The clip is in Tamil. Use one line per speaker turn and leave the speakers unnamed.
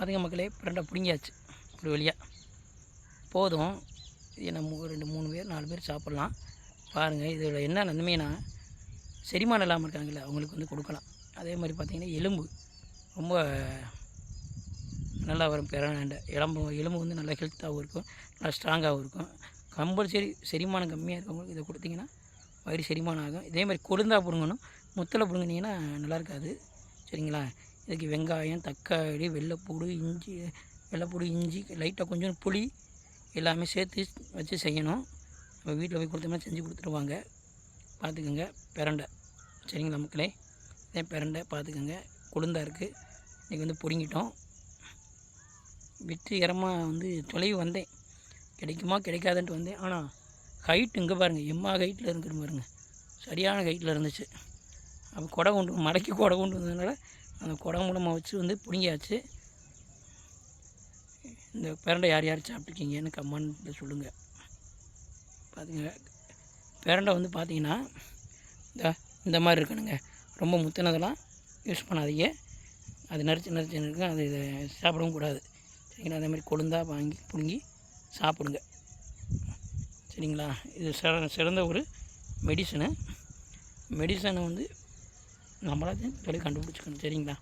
பார்த்துங்க மக்களே பிரண்டை பிடுங்கியாச்சு ஒரு வழியாக போதும் இது நம்ம ரெண்டு மூணு பேர் நாலு பேர் சாப்பிட்லாம். பாருங்கள் இதில் என்ன நன்மைனா செரிமானம் இல்லாமல் இருக்காங்கல்ல அவங்களுக்கு வந்து கொடுக்கலாம். அதே மாதிரி பார்த்திங்கன்னா எலும்பு. ரொம்ப நல்லா வரும் பிரண்டை எலும்பு எலும்பு வந்து நல்லா ஹெல்த்தாகவும் இருக்கும் நல்லா ஸ்ட்ராங்காகவும் இருக்கும். கம்பல்சரி செரிமானம் கம்மியாக இருக்கவங்களுக்கு இதை கொடுத்திங்கன்னா வயிறு செரிமானம் ஆகும். இதே மாதிரி கொழுந்தா பிடுங்கணும் முத்தில் பிடுங்கினீங்கன்னா நல்லா இருக்காது. சரிங்களா? இதுக்கு வெங்காயம் தக்காளி வெள்ளைப்பூடு இஞ்சி வெள்ளைப்பூடு இஞ்சி லைட்டாக கொஞ்சம் புளி எல்லாமே சேர்த்து வச்சு செய்யணும். நம்ம வீட்டில் போய் கொடுத்தோம்னா செஞ்சு கொடுத்துருவாங்க. பார்த்துக்கோங்க பிரண்டை. சரிங்களா மக்களே? இதே பிரண்டை பார்த்துக்கோங்க கொழுந்தா இருக்குது இன்றைக்கி வந்து பிடுங்கிட்டோம் வெற்றிகரமாக வந்து தொலைவு வந்தேன். கிடைக்குமா கிடைக்காதுன்ட்டு வந்தேன். ஆனால் ஹைட் இங்கே பாருங்கள் எம்மா ஹைட்டில் இருக்கிற பாருங்கள் சரியான ஹைட்டில் இருந்துச்சு. அப்போ குடை கொண்டு மடக்கி குடை கொண்டு வந்ததுனால அந்த குடம் மூலமாக வச்சு வந்து பிடுங்கியாச்சு. இந்த பிரண்டை யார் யார் சாப்பிட்ருக்கீங்கன்னு கமெண்ட்டில் சொல்லுங்கள் பார்த்துங்க பிரண்டை வந்து பார்த்தீங்கன்னா இந்த இந்த மாதிரி இருக்கணுங்க. ரொம்ப முத்தினதெல்லாம் யூஸ் பண்ணாதீங்க. அது நரிச்சு நரிச்சு இருக்கும் அது இதை சாப்பிடவும் கூடாது. சரிங்களா? அதே மாதிரி கொழுந்தாக வாங்கி பிடுங்கி சாப்பிடுங்க. சரிங்களா? இது சிற சிறந்த ஒரு மெடிசனு மெடிசனை வந்து நம்மளாச்சும் சொல்லி கண்டுபிடிச்சிக்கணும். சரிங்களா?